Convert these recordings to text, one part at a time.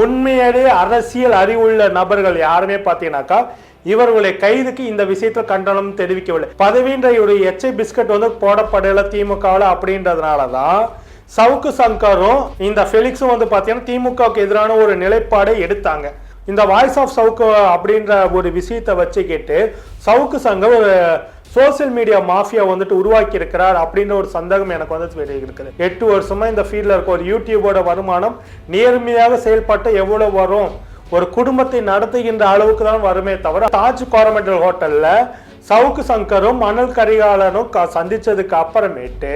உண்மையிலே அரசியல் அறிவுள்ள நபர்கள் யாருமே பார்த்தீங்கன்னாக்கா இவர்களுடைய கைதுக்கு இந்த விஷயத்துல கண்டனம் தெரிவிக்கவில்லை. பதவின்ற ஒரு எச்ஐ பிஸ்கட் வந்து போடப்படல திமுகவில் அப்படின்றதுனால தான் சவுக்கு சங்கரும் இந்த ஃபெலிக்ஸும் வந்து பார்த்தீங்கன்னா திமுகவுக்கு எதிரான ஒரு நிலைப்பாடை எடுத்தாங்க. இந்த வாய்ஸ் ஆஃப் சவுக்கு அப்படின்ற ஒரு விஷயத்தை வச்சுக்கிட்டு சவுக்கு சங்கம் ஒரு சோசியல் மீடியா மாஃபியா வந்துட்டு உருவாக்கி இருக்கிறார் அப்படின்ற ஒரு சந்தேகம் எனக்கு வந்து இருக்குது. எட்டு வருஷமா இந்த ஃபீல்டில் இருக்க ஒரு யூடியூபோட வருமானம் நேர்மையாக செயல்பட்டு எவ்வளவு வரும்? ஒரு குடும்பத்தை நடத்துகின்ற அளவுக்கு தான் வருமே தவிர தாஜ் கோரமெண்டல் ஹோட்டலில் சவுக்கு சங்கரும் மணல் கரிகாலனும் க- சந்திச்சதுக்கு அப்புறமேட்டு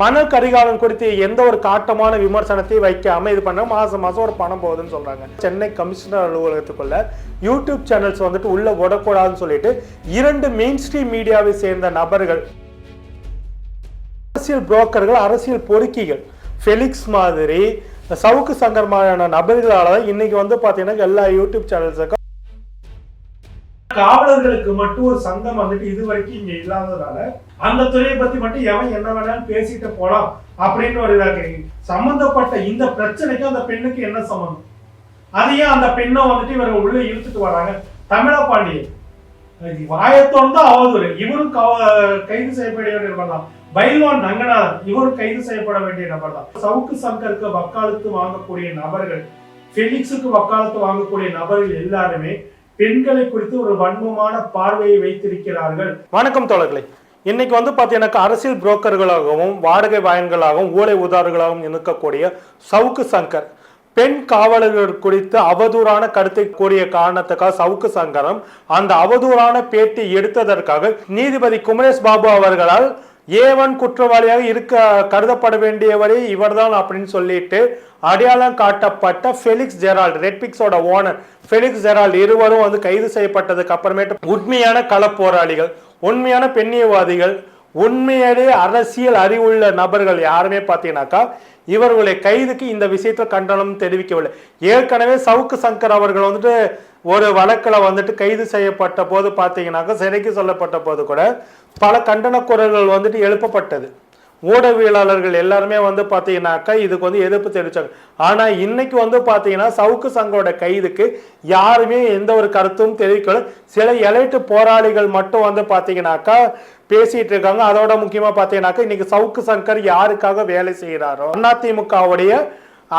மணல் கரிகாலன் குறித்து எந்த ஒரு காட்டமான விமர்சனத்தையும் வைக்காம இது பண்ண மாசம் மாசம் ஒரு பணம் போகுதுன்னு சொல்றாங்க. சென்னை கமிஷனர் அலுவலகத்துக்குள்ள யூடியூப் சேனல்ஸ் வந்துட்டு உள்ள விடக்கூடாதுன்னு சொல்லிட்டு இரண்டு மெயின் ஸ்ட்ரீம் மீடியாவை சேர்ந்த நபர்கள் அரசியல் புரோக்கர்கள் அரசியல் பொறுக்கிகள் ஃபெலிக்ஸ் மாதிரி சவுக்கு சங்கர் மாதிரியான நபர்களால் தான் இன்னைக்கு வந்து பார்த்தீங்கன்னா எல்லா யூடியூப் சேனல்ஸுக்கும் காவலர்களுக்கு மட்டும் ஒரு சங்கம் வந்துட்டு இது வரைக்கும் இங்க இல்லாததால அந்த துறையை பத்தி மட்டும் எவன் என்ன வேணாலும் பேசிட்டு போலாம் அப்படின்னு ஒரு இதாக சம்பந்தப்பட்ட இந்த பிரச்சனைக்கு அந்த பெண்ணுக்கு என்ன சம்பந்தம்? அதையும் அந்த பெண்ணை வந்துட்டு இவங்க உள்ள இழுத்துட்டு வராங்க. தமிழ பாண்டியன். வாயத்தோடு அவதூறு இவரும் கைது செய்யப்பட வேண்டிய நபர் தான். பைல்வான் ரங்கநாதன் இவரும் கைது செய்யப்பட வேண்டிய நபர் தான். சவுக்கு சங்கருக்கு வக்காலத்து வாங்கக்கூடிய நபர்கள் ஃபெலிக்ஸுக்கு வக்காலத்து வாங்கக்கூடிய நபர்கள் எல்லாருமே பெண்களை குறித்து ஒரு வன்மமான பார்வையை வைத்திருக்கிறார்கள். வணக்கம் தோழர்களே. இன்னைக்கு வந்து பார்த்தீங்கன்னா அரசியல் புரோக்கர்களாகவும் வாடகை வாயன்களாகவும் ஊழை உதாரர்களாகவும் இருக்கக்கூடிய சவுக்கு சங்கர். பெண் காவலர்கள் குறித்து அவதூறான கருத்தை கூறிய காரணத்துக்காக சவுக்கு சங்கரம் அந்த அவதூறான பேட்டி எடுத்ததற்காக நீதிபதி குமரேஷ் பாபு அவர்களால் ஏவன் குற்றவாளியாக இருக்க கருதப்பட வேண்டியவரே இவர்தான் அப்படின்னு சொல்லிட்டு அடையாளம் காட்டப்பட்ட ஃபெலிக்ஸ் ஜெரால்ட் ரெட்பிக்ஸோட ஓனர் ஃபெலிக்ஸ் ஜெரால்ட் இருவரும் வந்து கைது செய்யப்பட்டதுக்கு அப்புறமேட்டு உண்மையான களப்போராளிகள் உண்மையான பெண்ணியவாதிகள் உண்மையிலே அரசியல் அறிவுள்ள நபர்கள் யாருமே பார்த்தீங்கன்னாக்கா இவர்களுடைய கைதுக்கு இந்த விஷயத்தில் கண்டனம் தெரிவிக்கவில்லை. ஏற்கனவே சவுக்கு சங்கர் அவர்கள் வந்துட்டு ஒரு வழக்கில் வந்துட்டு கைது செய்யப்பட்ட போது பார்த்தீங்கன்னாக்க சிறைக்கு சொல்லப்பட்ட போது கூட பல கண்டன குரல்கள் வந்துட்டு எழுப்பப்பட்டது. ஊடகவியலாளர்கள் எல்லாருமே வந்து பார்த்தீங்கன்னாக்கா இதுக்கு வந்து எதிர்ப்பு தெரிவிச்சாங்க. ஆனால் இன்னைக்கு வந்து பார்த்தீங்கன்னா சவுக்கு சங்கோட கைதுக்கு யாருமே எந்த ஒரு கருத்தும் தெரிவிக்கல. சில எலைட்டு போராளிகள் மட்டும் வந்து பார்த்தீங்கன்னாக்கா பேசிட்டு இருக்காங்க. அதோட முக்கியமாக பார்த்தீங்கன்னாக்கா இன்னைக்கு சவுக்கு சங்கர் யாருக்காக வேலை செய்கிறாரோ அதிமுகவுடைய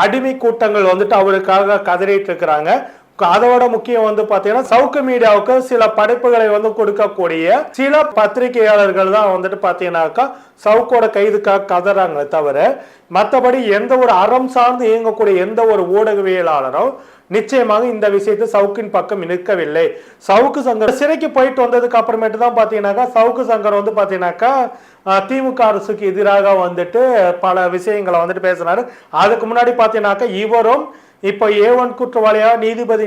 அடிமை கூட்டங்கள் வந்துட்டு அவருக்காக கதறிட்டு இருக்கிறாங்க. அதோட முக்கியம் வந்து பாத்தீங்கன்னா சவுக்கு மீடியாவுக்கு சில படைப்புகளை வந்து கொடுக்கக்கூடிய சில பத்திரிகையாளர்கள் தான் வந்துட்டு பாத்தீங்கன்னாக்கா சவுக்கோட கைதுக்காக கதறாங்களே தவிர மற்றபடி எந்த ஒரு அறம் சார்ந்து இயங்கக்கூடிய எந்த ஒரு ஊடகவியலாளரும் நிச்சயமாக இந்த விஷயத்தை சவுக்கின் பக்கம் நிற்கவில்லை சவுக்கு சங்கர் சிறைக்கு போயிட்டு வந்ததுக்கு அப்புறமேட்டு தான் பார்த்தீங்கன்னாக்கா சவுக்கு சங்கர் வந்து பார்த்தீங்கன்னாக்கா திமுக அரசுக்கு எதிராக வந்துட்டு பல விஷயங்களை வந்துட்டு பேசினாரு. அதுக்கு முன்னாடி பார்த்தீங்கன்னாக்கா இவரும் இப்போ ஏ ஒன் குற்றவாளியாக நீதிபதி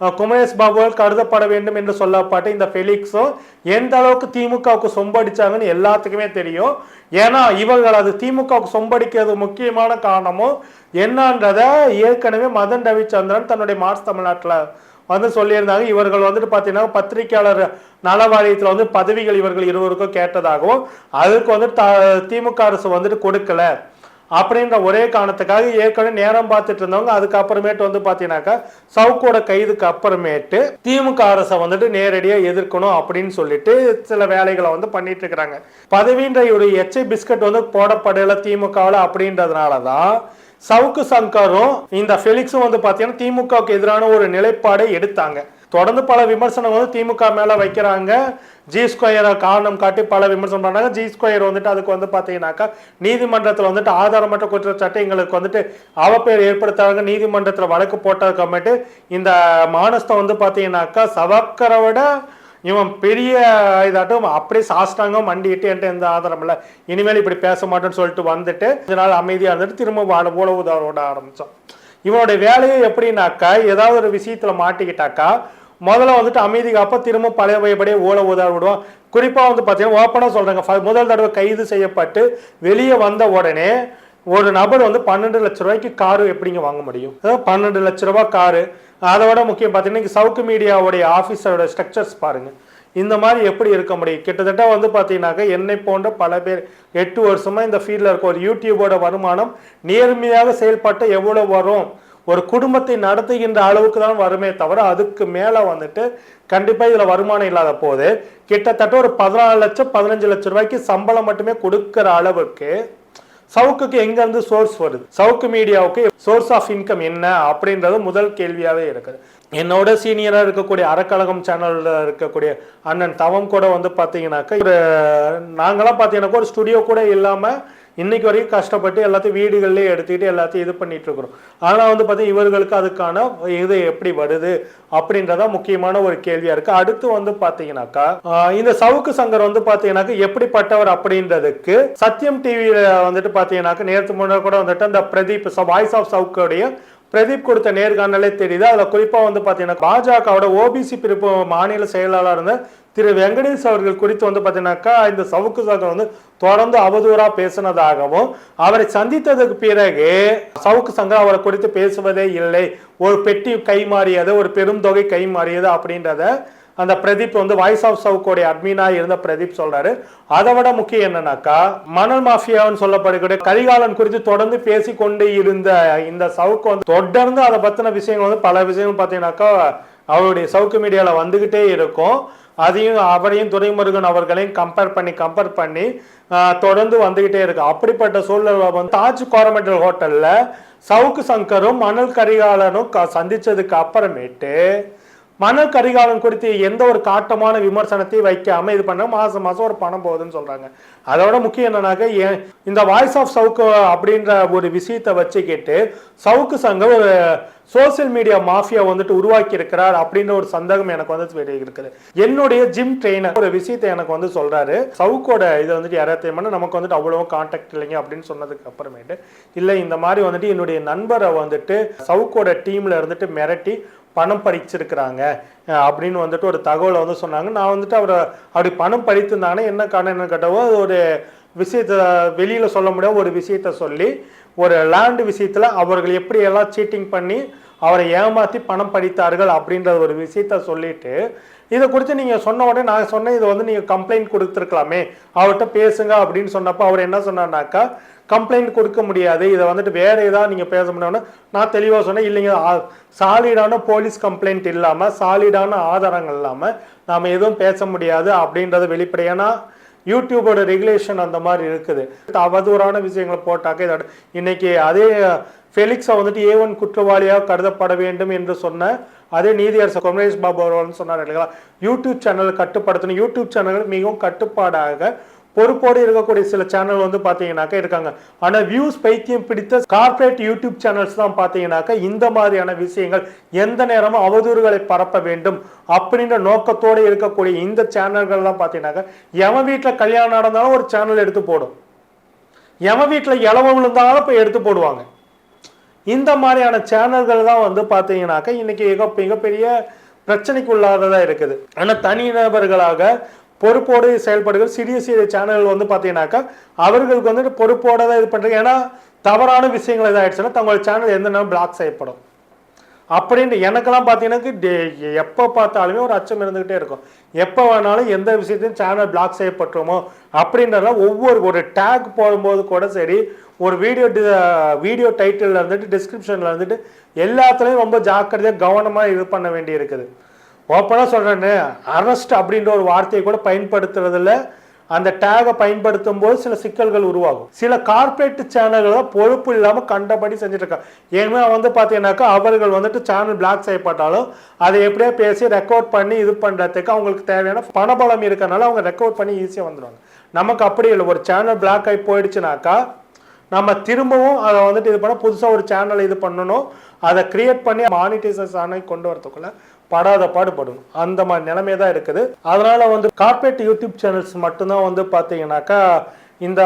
அஹ், குமரேஷ் பாபுவால் கருதப்பட வேண்டும் என்று சொல்லப்பட்ட இந்த ஃபெலிக்ஸும் எந்த அளவுக்கு திமுகவுக்கு சொம்படிச்சாங்கன்னு எல்லாத்துக்குமே தெரியும். ஏன்னா இவர்கள் அது திமுகவுக்கு சொம்படிக்கிறது முக்கியமான காரணமும் என்னன்றத ஏற்கனவே மதன் ரவிச்சந்திரன் தன்னுடைய மார்ச் தமிழ்நாட்டில் வந்து சொல்லியிருந்தாங்க. இவர்கள் வந்துட்டு பார்த்தீங்கன்னா பத்திரிகையாளர் நல வாரியத்தில் வந்து பதவிகள் இவர்கள் இருவருக்கும் கேட்டதாகவும் அதுக்கு வந்துட்டு த- திமுக அரசு வந்துட்டு கொடுக்கல. அப்படின்ற ஒரே காரணத்துக்காக ஏற்கனவே நேரம் பார்த்துட்டு இருந்தவங்க அதுக்கப்புறமேட்டு வந்து பார்த்தீங்கன்னாக்கா சவுக்கோட கைதுக்கு அப்புறமேட்டு திமுக அரசை வந்துட்டு நேரடியாக எதிர்க்கணும் அப்படின்னு சொல்லிட்டு சில வேலைகளை வந்து பண்ணிட்டு இருக்கிறாங்க. பதவின்ற ஒரு எச்சை பிஸ்கட் வந்து போடப்படல திமுகவில் அப்படின்றதுனால தான் சவுக்கு சங்கரும் இந்த ஃபெலிக்ஸும் வந்து பார்த்தீங்கன்னா திமுகவுக்கு எதிரான ஒரு நிலைப்பாடை எடுத்தாங்க. தொடர்ந்து பல விமர்சனம் வந்து திமுக மேல வைக்கிறாங்க. ஜி ஸ்கொயரை காரணம் காட்டி பல விமர்சனம் பண்ணாங்க ஜி ஸ்கொயர் வந்துட்டு அதுக்கு வந்து பார்த்தீங்கன்னாக்கா நீதிமன்றத்தில் வந்துட்டு ஆதாரமற்ற குற்றச்சாட்டு எங்களுக்கு வந்துட்டு அவப்பெயர் ஏற்படுத்துறாங்க. நீதிமன்றத்தில் வழக்கு போட்டதுக்கு இந்த மானஸ்தம் வந்து பார்த்தீங்கன்னாக்கா சவக்கரை விட இவன் பெரிய இதாட்டும் அப்படியே சாஸ்டாங்க மண்டிட்டு என்கிட்ட எந்த ஆதாரம் இல்லை. இனிமேல் இப்படி பேச மாட்டேன்னு சொல்லிட்டு வந்துட்டு இதனால் அமைதியாக இருந்துட்டு திரும்ப வாட போல உதவோட ஆரம்பித்தோம் இவனுடைய வேலையை எப்படின்னாக்கா ஏதாவது ஒரு விஷயத்தில் மாட்டிக்கிட்டாக்கா முதல்ல வந்துட்டு அமைதி காப்பா திரும்ப பழைய பயப்படியே ஓல உதவ விடுவான் குறிப்பாக வந்து பார்த்தீங்கன்னா ஓப்பனாக சொல்கிறாங்க முதல் தடவை கைது செய்யப்பட்டு வெளியே வந்த உடனே ஒரு நபர் வந்து பன்னெண்டு லட்ச ரூபாய்க்கு காரு எப்படிங்க வாங்க முடியும்? பன்னெண்டு லட்ச ரூபா காரு. அதோட முக்கியம் பார்த்தீங்கன்னா சவுக்கு மீடியாவுடைய ஆஃபீஸரோட ஸ்ட்ரக்சர்ஸ் பாருங்கள் இந்த மாதிரி எப்படி இருக்க முடியும்? கிட்டத்தட்ட வந்து பார்த்தீங்கன்னாக்க என்னை போன்ற பல பேர் எட்டு வருஷமாக இந்த ஃபீல்டில் இருக்க ஒரு யூடியூபோட வருமானம் நேர்மையாக செயல்பட்டு எவ்வளோ வரும்? ஒரு குடும்பத்தை நடத்துகின்ற அளவுக்கு தான் வருமே தவிர அதுக்கு மேலே வந்துட்டு கண்டிப்பாக இதில் வருமானம் இல்லாத போது கிட்டத்தட்ட ஒரு பதினாலு லட்சம் பதினஞ்சு லட்சம் ரூபாய்க்கு சம்பளம் மட்டுமே கொடுக்கிற அளவுக்கு சவுக்குக்கு எங்கேருந்து சோர்ஸ் வருது? சவுக்கு மீடியாவுக்கு சோர்ஸ் ஆஃப் இன்கம் என்ன அப்படின்றது முதல் கேள்வியாகவே இருக்குது. என்னோட சீனியராக இருக்கக்கூடிய அறக்கழகம் சேனலில் இருக்கக்கூடிய அண்ணன் தவம் கூட வந்து பார்த்தீங்கன்னாக்கா ஒரு நாங்களாம் பார்த்தீங்கன்னாக்கா ஒரு ஸ்டுடியோ கூட இல்லாமல் இன்னைக்கு வரைக்கும் கஷ்டப்பட்டு எல்லாத்தையும் வீடுகள்லயே எடுத்துக்கிட்டு எல்லாத்தையும் இது பண்ணிட்டு இருக்கிறோம் ஆனால் வந்து பார்த்தீங்கன்னா இவர்களுக்கு அதுக்கான இது எப்படி வருது அப்படின்றதா முக்கியமான ஒரு கேள்வியா இருக்கு. அடுத்து வந்து பாத்தீங்கன்னாக்கா இந்த சவுக்கு சங்கர் வந்து பாத்தீங்கன்னாக்கா எப்படிப்பட்டவர் அப்படின்றதுக்கு சத்யம் டிவியில வந்துட்டு பாத்தீங்கன்னாக்கா நேற்று முன்னாடி கூட வந்துட்டு அந்த பிரதீப் வாய்ஸ் ஆஃப் சவுக்குடைய பிரதீப் கொடுத்த நேர்காணலே தெரியுது. அதில் குறிப்பாக வந்து பார்த்தீங்கன்னா பாஜகவோட ஓபிசி பிரிப்பு மாநில செயலாளர் இருந்த திரு வெங்கடேஷ் அவர்கள் குறித்து வந்து பார்த்தீங்கன்னாக்கா இந்த சவுக்கு சங்கம் வந்து தொடர்ந்து அவதூறாக பேசினதாகவும் அவரை சந்தித்ததுக்கு பிறகு சவுக்கு சங்கம் அவரை குறித்து பேசுவதே இல்லை. ஒரு பெட்டி கை மாறியது ஒரு பெரும் தொகை கை மாறியது அப்படின்றத அந்த பிரதீப் வந்து வாய்ஸ் ஆஃப் சவுக்கோடைய அட்மினா இருந்த பிரதீப் சொல்றாரு. அதை விட முக்கியம் என்னன்னாக்கா மணல் மாஃபியான்னு சொல்லப்படக்கூடிய கரிகாலன் குறித்து தொடர்ந்து பேசி கொண்டு இருந்த இந்த சவுக்கு வந்து தொடர்ந்து அதை பத்தின விஷயங்கள் வந்து பல விஷயங்கள் பார்த்தீங்கன்னாக்கா அவருடைய சவுக்கு மீடியாவில் வந்துகிட்டே இருக்கும். அதையும் அவரையும் துரைமுருகன் அவர்களையும் கம்பேர் பண்ணி கம்பேர் பண்ணி தொடர்ந்து வந்துகிட்டே இருக்கு. அப்படிப்பட்ட சூழ்நிலை வந்து தாஜ் கோரமெண்டல் ஹோட்டலில் சவுக்கு சங்கரும் மணல் கரிகாலனும் க- சந்திச்சதுக்கு அப்புறமேட்டு மணல் கரிகாலன் குறித்து எந்த ஒரு காட்டமான விமர்சனத்தையும் வைக்காம இது பண்ண மாசம் மாசம் ஒரு பணம் போகுதுன்னு சொல்றாங்க. அதோட முக்கியம் என்னன்னாக்க ஏன் இந்த வாய்ஸ் ஆஃப் சவுக்கு அப்படின்ற ஒரு விஷயத்தை வச்சுக்கிட்டு சவுக்கு சங்கம் ஒரு சோசியல் மீடியா மாஃபியா வந்துட்டு உருவாக்கி இருக்கிறார் அப்படின்ற ஒரு சந்தேகம் எனக்கு வந்து இருக்குது. என்னுடைய ஜிம் ட்ரெயினர் ஒரு விஷயத்தை எனக்கு வந்து சொல்றாரு. சவுக்கோட இது வந்துட்டு யாராவது நமக்கு வந்துட்டு அவ்வளோ கான்டாக்ட் இல்லைங்க அப்படின்னு சொன்னதுக்கு அப்புறமேட்டு இல்லை இந்த மாதிரி வந்துட்டு என்னுடைய நண்பரை வந்துட்டு சவுக்கோட டீம்ல இருந்துட்டு மிரட்டி பணம் படிச்சிருக்கிறாங்க அப்படின்னு வந்துட்டு ஒரு தகவலை வந்து சொன்னாங்க. நான் வந்துட்டு அவரை அப்படி பணம் படித்திருந்தாங்கன்னா என்ன காரணம் என்ன கேட்டவோ அது ஒரு விஷயத்த வெளியில் சொல்ல முடியாத ஒரு விஷயத்த சொல்லி ஒரு லேண்டு விஷயத்தில் அவர்கள் எப்படி எல்லாம் சீட்டிங் பண்ணி அவரை ஏமாற்றி பணம் படித்தார்கள் அப்படின்ற ஒரு விஷயத்த சொல்லிட்டு இதை குறித்து நீங்கள் சொன்ன உடனே நான் சொன்னேன் இதை வந்து நீங்கள் கம்ப்ளைண்ட் கொடுத்துருக்கலாமே அவர்கிட்ட பேசுங்க அப்படின்னு சொன்னப்போ அவர் என்ன சொன்னார்னாக்கா கம்ப்ளைண்ட் கொடுக்க முடியாது. இதை வந்துட்டு வேற ஏதாவது நீங்க பேச முடியும்னா நான் தெளிவா சொன்னேன். இல்லைங்க சாலிடான போலீஸ் கம்ப்ளைண்ட் இல்லாம சாலிடான ஆதாரங்கள் இல்லாம நாம எதுவும் பேச முடியாது அப்படின்றத வெளிப்படையானா யூடியூபோட ரெகுலேஷன் அந்த மாதிரி இருக்குது. அவதூறான விஷயங்களை போட்டாக்க இதோட இன்னைக்கு அதே ஃபெலிக்ஸை வந்துட்டு ஏ ஒன் குற்றவாளியாக கருதப்பட வேண்டும் என்று சொன்ன அதே நீதியரசர் கொமரேஷ் பாபு அவர்கள் சொன்னார் இல்லைங்களா? யூடியூப் சேனல் கட்டுப்படுத்தணும். யூடியூப் சேனல்கள் மிகவும் கட்டுப்பாடாக பொறுப்போடு இருக்கக்கூடிய சில சேனல் வந்து பார்த்தீங்கன்னாக்கா இருக்காங்க. ஆனா வியூஸ் பைத்தியம் பிடித்த கார்ப்பரேட் யூடியூப் சேனல்ஸ் தான் பாத்தீங்கன்னாக்கா இந்த மாதிரியான விஷயங்கள் எந்த நேரமும் அவதூறுகளை பரப்ப வேண்டும். அப்படின்ற நோக்கத்தோடு இருக்கக்கூடிய இந்த சேனல்கள் தான் பாத்தீங்கன்னாக்கா எவன் வீட்டில் கல்யாணம் நடந்தாலும் ஒரு சேனல் எடுத்து போடும். எவன் வீட்டில் இளவ விழுந்தாலும் போய் எடுத்து போடுவாங்க. இந்த மாதிரியான சேனல்கள் தான் வந்து பார்த்தீங்கன்னாக்கா இன்னைக்கு மிக மிகப்பெரிய பிரச்சனைக்கு உள்ளாததா இருக்குது ஆனால் தனிநபர்களாக பொறுப்போடு செயல்படுகிற சிறிய சிறிய சேனல்கள் வந்து பார்த்தீங்கன்னாக்கா அவர்களுக்கு வந்துட்டு பொறுப்போட தான் இது பண்ணுறாங்க ஏன்னா தவறான விஷயங்கள் இதாகிடுச்சுன்னா தங்களோட சேனல் எந்த நேரம் பிளாக் செய்யப்படும். அப்படின்ட்டு எனக்கெல்லாம் பார்த்தீங்கன்னா டே- எப்போ பார்த்தாலுமே ஒரு அச்சம் இருந்துகிட்டே இருக்கும். எப்போ வேணாலும் எந்த விஷயத்தையும் சேனல் பிளாக் செய்யப்பட்டுருமோ அப்படின்றதெல்லாம் ஒவ்வொரு ஒரு டேக் போடும்போது கூட சரி ஒரு வீடியோ டி வீடியோ டைட்டிலில் இருந்துட்டு டிஸ்கிரிப்ஷனில் இருந்துட்டு எல்லாத்துலேயும் ரொம்ப ஜாக்கிரதையாக கவனமாக இது பண்ண வேண்டி இருக்குது ஓப்பனாக சொல்கிறேன்னு அரெஸ்ட் அப்படின்ற ஒரு வார்த்தையை கூட பயன்படுத்துறதுல அந்த டேகை பயன்படுத்தும் போது சில சிக்கல்கள் உருவாகும். சில கார்ப்பரேட் சேனல்கள் தான் பொறுப்பு இல்லாமல் கண்டபடி செஞ்சுட்டு இருக்காங்க ஏன்னா வந்து பார்த்தீங்கன்னாக்கா அவர்கள் வந்துட்டு சேனல் பிளாக் செய்யப்பட்டாலும் அதை எப்படியோ பேசி ரெக்கார்ட் பண்ணி இது பண்ணுறதுக்கு அவங்களுக்கு தேவையான பணபலம் இருக்கிறனால அவங்க ரெக்கார்ட் பண்ணி ஈஸியாக வந்துடுவாங்க. நமக்கு அப்படி இல்லை. ஒரு சேனல் பிளாக் ஆகி போயிடுச்சுனாக்கா நம்ம திரும்பவும் அதை வந்துட்டு இது பண்ண புதுசாக ஒரு சேனல் இது பண்ணணும். அதை கிரியேட் பண்ணி மானிட்டைசேஷன் ஆனி கொண்டு வரதுக்குள்ள படாத பாடுபடணும். அந்த மாதிரி நிலைமை தான் இருக்குது. அதனால வந்து கார்பரேட் யூடியூப் சேனல்ஸ் மட்டும்தான் வந்து பார்த்தீங்கன்னாக்கா இந்த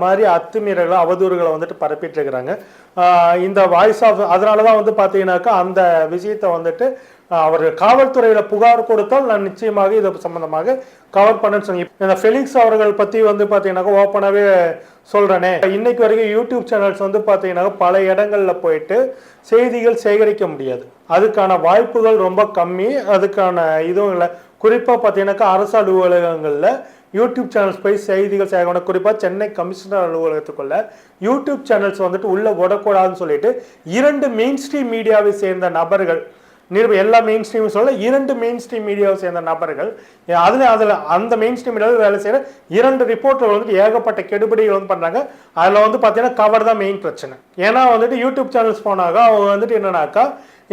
மாதிரி அத்துமீறல்களை அவதூறுகளை வந்துட்டு பரப்பிட்டு இருக்கிறாங்க. இந்த வாய்ஸ் ஆஃப் அதனால தான் வந்து பார்த்தீங்கன்னாக்கா அந்த விஷயத்தை வந்துட்டு அவர் காவல்துறையில் புகார் கொடுத்தால் நான் நிச்சயமாக இது சம்பந்தமாக கவர் பண்ணேன்னு சொன்னீங்க. இந்த ஃபெலிக்ஸ் அவர்கள் பற்றி வந்து பார்த்தீங்கன்னாக்கா ஓப்பனாகவே சொல்றேனே. இன்னைக்கு வரைக்கும் யூடியூப் சேனல்ஸ் வந்து பார்த்தீங்கன்னாக்கா பல இடங்களில் போயிட்டு செய்திகள் சேகரிக்க முடியாது. அதுக்கான வாய்ப்புகள் ரொம்ப கம்மி. அதுக்கான இதுவும் இல்லை. குறிப்பாக பார்த்தீங்கன்னாக்கா அரசு அலுவலகங்களில் யூடியூப் சேனல்ஸ் போய் செய்திகள் சேகணும் குறிப்பாக சென்னை கமிஷனர் அலுவலகத்துக்குள்ள யூடியூப் சேனல்ஸ் வந்துட்டு உள்ளே விடக்கூடாதுன்னு சொல்லிட்டு இரண்டு மெயின் ஸ்ட்ரீம் மீடியாவை சேர்ந்த நபர்கள் நிருப எல்லா மெயின் ஸ்ட்ரீம் சொல்ல இரண்டு மெயின் ஸ்ட்ரீம் மீடியாவை சேர்ந்த நபர்கள் அதில் அதில் அந்த மெயின் ஸ்ட்ரீம் மீடியாவில் வேலை செய்கிற இரண்டு ரிப்போர்ட்டர் வந்துட்டு ஏகப்பட்ட கெடுபிடிகள் வந்து பண்ணுறாங்க அதில் வந்து பார்த்தீங்கன்னா கவர் தான் மெயின் பிரச்சனை. ஏன்னா வந்துட்டு யூடியூப் சேனல்ஸ் போனாக்கா அவங்க வந்துட்டு என்னன்னாக்கா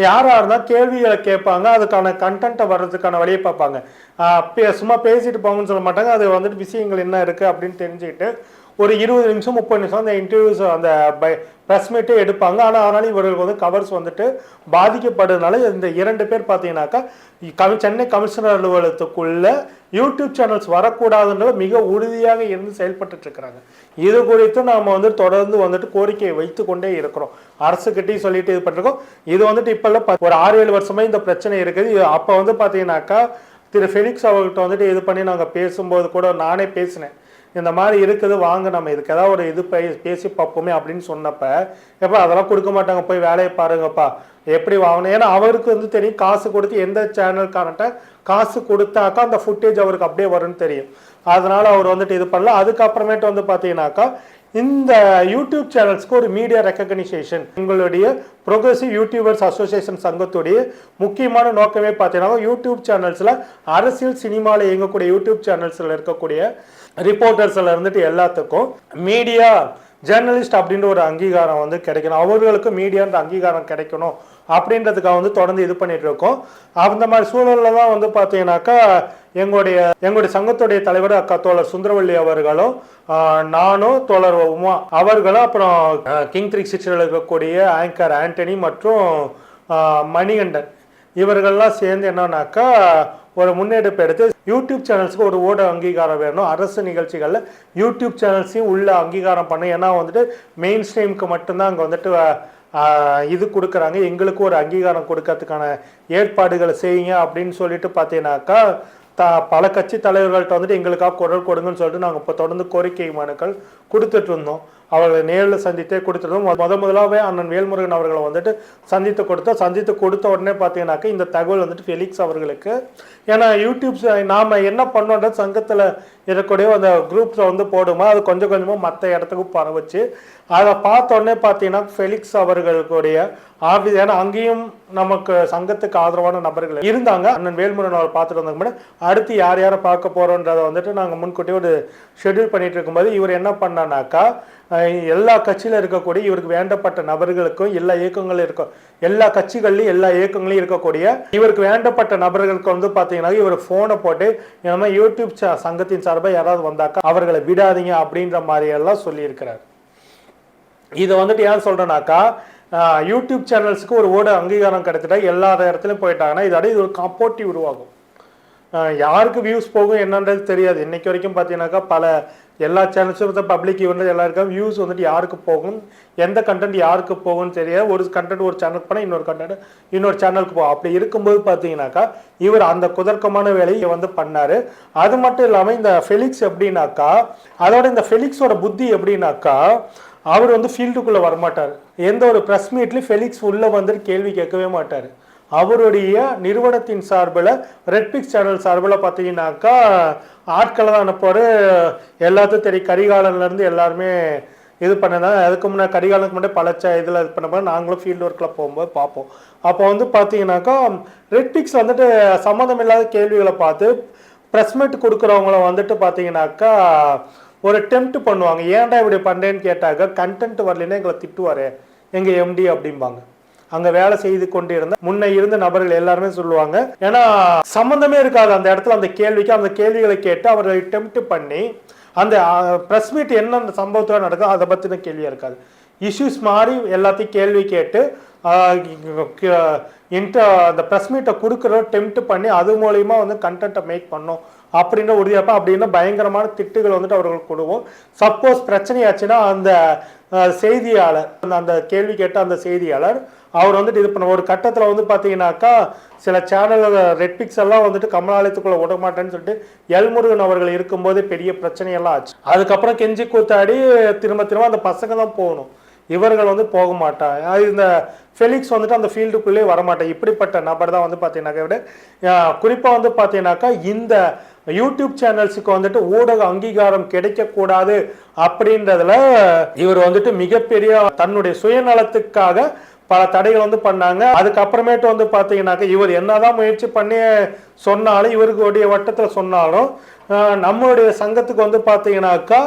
யாராக இருந்தால் கேள்விகளை கேட்பாங்க அதுக்கான கண்டென்ட்டை வர்றதுக்கான வழியை பார்ப்பாங்க. சும்மா பேசிட்டு போங்கன்னு சொல்ல மாட்டாங்க. அது வந்துட்டு விஷயங்கள் என்ன இருக்குது அப்படின்னு தெரிஞ்சுக்கிட்டு ஒரு இருபது நிமிஷம் முப்பது நிமிஷம் அந்த இன்டர்வியூஸ் அந்த ப்ரெஸ் மீட்டே எடுப்பாங்க. ஆனால் அதனால இவர்களுக்கு வந்து கவர்ஸ் வந்துட்டு பாதிக்கப்படுறதுனால இந்த இரண்டு பேர் பார்த்தீங்கன்னாக்கா கமி சென்னை கமிஷனர் அலுவலகத்துக்குள்ள யூடியூப் சேனல்ஸ் வரக்கூடாதுன்ற மிக உறுதியாக இருந்து செயல்பட்டு இருக்கிறாங்க. இது குறித்து நாம் வந்து தொடர்ந்து வந்துட்டு கோரிக்கையை வைத்து கொண்டே இருக்கிறோம். அரசுக்கிட்டையும் சொல்லிட்டு இது பண்ணிருக்கோம். இது வந்துட்டு இப்போல்லாம் ப- ஒரு ஆறு ஏழு வருஷமாக இந்த பிரச்சனை இருக்குது. அப்போ வந்து பார்த்தீங்கன்னாக்கா திரு ஃபெலிக்ஸ் அவர்கிட்ட வந்துட்டு இது பண்ணி நாங்கள் பேசும்போது கூட நானே பேசினேன். இந்த மாதிரி இருக்குது வாங்க நம்ம இதுக்கு ஏதாவது ஒரு இது பேசி பார்ப்போமே அப்படின்னு சொன்னப்ப எப்போ அதெல்லாம் கொடுக்க மாட்டாங்க போய் வேலையை பாருங்கப்பா. எப்படி வாங்கணும்? ஏன்னா அவருக்கு வந்து தெரியும் காசு கொடுத்து எந்த சேனல்காரன்ட்ட காசு கொடுத்தாக்கா அந்த ஃபுட்டேஜ் அவருக்கு அப்படியே வரும்னு தெரியும். அதனால அவர் வந்துட்டு இது பண்ணல. அதுக்கப்புறமேட்டு வந்து பார்த்தீங்கன்னாக்கா இந்த யூடியூப் சேனல்ஸ்க்கு ஒரு மீடியா ரெக்கக்னிசேஷன் உங்களுடைய ப்ரோக்ரஸிவ் யூடியூபர்ஸ் அசோசியேஷன் சங்கத்துடைய முக்கியமான நோக்கமே பார்த்தீங்கன்னா யூடியூப் சேனல்ஸில் அரசியல் சினிமாவில் இயங்கக்கூடிய யூடியூப் சேனல்ஸில் இருக்கக்கூடிய ரிப்போர்ட்டர்ஸில் இருந்துட்டு எல்லாத்துக்கும் மீடியா ஜேர்னலிஸ்ட் அப்படின்ற ஒரு அங்கீகாரம் வந்து கிடைக்கணும். அவர்களுக்கு மீடியான்ற அங்கீகாரம் கிடைக்கணும் அப்படின்றதுக்காக வந்து தொடர்ந்து இது பண்ணிட்டு இருக்கோம். அந்த மாதிரி சூழல்ல தான் வந்து பார்த்தீங்கன்னாக்கா எங்களுடைய எங்களுடைய சங்கத்துடைய தலைவர் அக்கா தோழர் சுந்தரவள்ளி அவர்களும் நானும் தோழர் உமா அவர்களும் அப்புறம் கிங் த்ரீ சிக்ஸ்டியில் இருக்கக்கூடிய ஆங்கர் ஆண்டனி மற்றும் மணிகண்டன் இவர்கள்லாம் சேர்ந்து என்னன்னாக்கா ஒரு முன்னெடுப்பு எடுத்து யூடியூப் சேனல்ஸ்க்கு ஒரு ஓட அங்கீகாரம் வேணும். அரசு நிகழ்ச்சிகளில் யூடியூப் சேனல்ஸையும் உள்ள அங்கீகாரம் பண்ண. ஏன்னா வந்துட்டு மெயின் ஸ்ட்ரீமுக்கு மட்டும்தான் அங்கே வந்துட்டு இது கொடுக்குறாங்க. எங்களுக்கு ஒரு அங்கீகாரம் கொடுக்கறதுக்கான ஏற்பாடுகளை செய்யுங்க அப்படின்னு சொல்லிட்டு பார்த்தீங்கன்னாக்கா த பல கட்சி தலைவர்கள்ட்ட வந்துட்டு எங்களுக்காக குரல் கொடுங்கன்னு சொல்லிட்டு நாங்கள் இப்போ தொடர்ந்து கோரிக்கை மனுக்கள் கொடுத்துட்டு இருந்தோம். அவர்களை நேரில் சந்தித்தே கொடுத்துருந்தோம் முத முதலாவே அண்ணன் வேல்முருகன் அவர்களை வந்துட்டு சந்தித்து கொடுத்தோம் சந்தித்து கொடுத்த உடனே பார்த்தீங்கன்னாக்கா இந்த தகவல் வந்துட்டு ஃபெலிக்ஸ் அவர்களுக்கு. ஏன்னா யூடியூப்ஸ் நாம் என்ன பண்ணோன்ற சங்கத்தில் இருக்கக்கூடிய அந்த குரூப்ஸை வந்து போடுமா அது கொஞ்சம் கொஞ்சமாக மற்ற இடத்துக்கு பரவச்சு. அதை பார்த்த உடனே பார்த்தீங்கன்னா ஃபெலிக்ஸ் அவர்களுடைய ஆஃபீஸ் ஏன்னா அங்கேயும் நமக்கு சங்கத்துக்கு ஆதரவான நபர்கள் இருந்தாங்க. அண்ணன் வேல்முருகன் அவர் பார்த்துட்டு வந்தாங்க முன்னாடி அடுத்து யார் யாரை பார்க்க போகிறோன்றதை வந்துட்டு நாங்கள் முன்கூட்டியே ஒரு ஷெட்யூல் பண்ணிட்டு இருக்கும்போது இவர் என்ன பண்ணானாக்கா எல்லா கட்சியில் இருக்கக்கூடிய இவருக்கு வேண்டப்பட்ட நபர்களுக்கும் எல்லா இயக்கங்களும் இருக்கும் எல்லா கட்சிகள்லையும் எல்லா இயக்கங்களையும் இருக்கக்கூடிய இவருக்கு வேண்டப்பட்ட நபர்களுக்கு வந்து பார்த்தீங்கன்னா இவர் ஃபோனை போட்டு இந்த யூடியூப் சங்கத்தின் சார்பாக யாராவது வந்தாக்கா அவர்களை விடாதீங்க அப்படின்ற மாதிரியெல்லாம் சொல்லியிருக்கிறார். இதை வந்துட்டு ஏன் சொல்கிறேன்னாக்கா யூடியூப் சேனல்ஸுக்கு ஒரு ஓட அங்கீகாரம் கிடைச்சிட்டா எல்லா இடத்துலையும் போயிட்டாங்கன்னா இதோட இது ஒரு காப்போட்டி உருவாகும். யாருக்கு வியூஸ் போகும் என்னன்றது தெரியாது. இன்னைக்கு வரைக்கும் பார்த்தீங்கன்னாக்கா பல எல்லா சேனல்ஸும் பப்ளிக் ஈவெண்ட் எல்லாருக்கும் வியூஸ் வந்துட்டு யாருக்கு போகும்? எந்த கண்டென்ட் யாருக்கு போகும்னு தெரியாது. ஒரு கண்டென்ட் ஒரு சேனலுக்கு போனால் இன்னொரு கண்டென்ட் இன்னொரு சேனலுக்கு போகும். அப்படி இருக்கும்போது பார்த்தீங்கன்னாக்கா இவர் அந்த குதர்க்கமான வேலையை வந்து பண்ணார். அது மட்டும் இல்லாமல் இந்த ஃபெலிக்ஸ் எப்படின்னாக்கா அதோட இந்த ஃபெலிக்ஸோட புத்தி எப்படின்னாக்கா அவர் வந்து ஃபீல்டுக்குள்ளே வரமாட்டார். எந்த ஒரு ப்ரெஸ் மீட்லையும் ஃபெலிக்ஸ் உள்ளே வந்துட்டு கேள்வி கேட்கவே மாட்டார். அவருடைய நிறுவனத்தின் சார்பில் ரெட்பிக்ஸ் சேனல் சார்பில் பார்த்தீங்கன்னாக்கா ஆட்களை தான் அனுப்புவார். எல்லாத்தையும் தெரியும் கரிகாலன்லேருந்து எல்லாருமே இது பண்ணதான் அதுக்கு முன்னாடி கரிகாலனுக்கு முன்னாடி பல இதில் இது பண்ண போது நாங்களும் ஃபீல்டு ஒர்க்கில் போகும்போது பார்ப்போம். அப்போ வந்து பார்த்தீங்கன்னாக்கா ரெட்பிக்ஸ் வந்துட்டு சம்மந்தம் இல்லாத கேள்விகளை பார்த்து ப்ரெஸ் மீட் கொடுக்குறவங்கள வந்துட்டு பார்த்தீங்கன்னாக்கா ஒரு டெம்ட் பண்ணுவாங்க. ஏன்டா இப்படி பண்ணுறேன்னு கேட்டாக்க கண்டென்ட் வரலைன்னா எங்களை திட்டுவார். எங்கள் எம்டி அப்படிம்பாங்க. அங்க வேலை செய்து கொண்டிருந்த முன்ன இருந்த நபர்கள் எல்லாருமே சொல்லுவாங்க. ஏன்னா சம்பந்தமே இருக்காது அந்த இடத்துல அந்த கேள்விக்கு. அந்த கேள்விகளை கேட்டு அவர்களை டெம்ட் பண்ணி அந்த ப்ரெஸ் மீட் என்ன அந்த சம்பவத்தில் நடக்கும் அதை பற்றின கேள்வியாக இருக்காது. இஷ்யூஸ் மாதிரி எல்லாத்தையும் கேள்வி கேட்டு இன்ட அந்த ப்ரெஸ் மீட்டை கொடுக்குற டெம்ட் பண்ணி அது மூலயமா வந்து கண்டென்ட்டை மேக் பண்ணோம். அப்படின்ற உறுதியாப்பா அப்படின்னா பயங்கரமான திட்டுகள் வந்துட்டு அவர்களுக்கு கொடுவோம். சப்போஸ் பிரச்சனையாச்சுன்னா அந்த செய்தியாளர் அந்த- அந்த கேள்வி கேட்ட அந்த செய்தியாளர் அவர் வந்துட்டு இது பண்ண ஒரு கட்டத்தில் வந்து பார்த்தீங்கன்னாக்கா சில சேனல் ரெட்பிக்ஸ் எல்லாம் வந்துட்டு கமலாலயத்துக்குள்ள விட மாட்டேன்னு சொல்லிட்டு எல்முருகன் அவர்கள் இருக்கும்போது பெரிய பிரச்சனையெல்லாம் ஆச்சு. அதுக்கப்புறம் கெஞ்சி கூத்தாடி திரும்ப திரும்ப அந்த பசங்க தான் போகணும். இவர்கள் வந்து போக மாட்டாங்க. இந்த ஃபெலிக்ஸ் வந்துட்டு அந்த ஃபீல்டுக்குள்ளே வரமாட்டேன் இப்படிப்பட்ட நபர் தான் வந்து பார்த்தீங்கன்னாக்கா விட குறிப்பாக வந்து பார்த்தீங்கன்னாக்கா இந்த யூடியூப் சேனல்ஸுக்கு வந்துட்டு ஊடக அங்கீகாரம் கிடைக்கக்கூடாது அப்படின்றதுல இவர் வந்துட்டு மிகப்பெரிய தன்னுடைய சுயநலத்துக்காக பல தடைகள் வந்து பண்ணாங்க. அதுக்கப்புறமேட்டு வந்து பார்த்தீங்கன்னாக்க இவர் என்னதான் முயற்சி பண்ணி சொன்னாலும் இவருக்குடைய வட்டத்தில் சொன்னாலும் நம்மளுடைய சங்கத்துக்கு வந்து பார்த்தீங்கன்னாக்கா